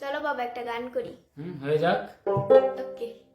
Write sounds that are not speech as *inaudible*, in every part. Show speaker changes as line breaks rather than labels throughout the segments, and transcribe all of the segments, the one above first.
চলো বাবা একটা গান করি।
হুম হয়ে যাক।
ওকে।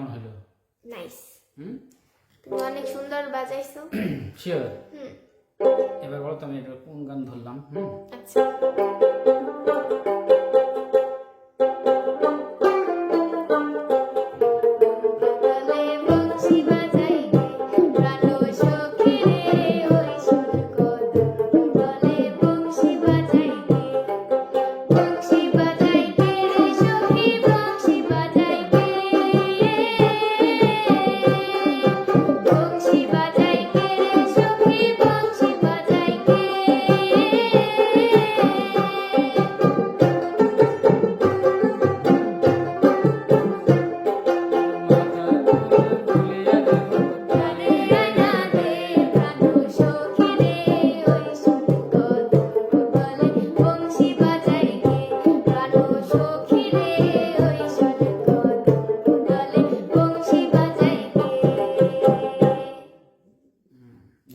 কেমন হলো?
Nice
hmm?
তুমি অনেক সুন্দর বাজাইছো। *clears throat*
শিওর
হুম।
এবার বলো তো আমি এটা কোন গান ধরলাম হুম?
আচ্ছা।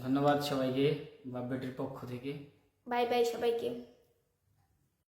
ধন্যবাদ সবাইকে বাপ বেটির পক্ষ থেকে।
বাই বাই সবাইকে।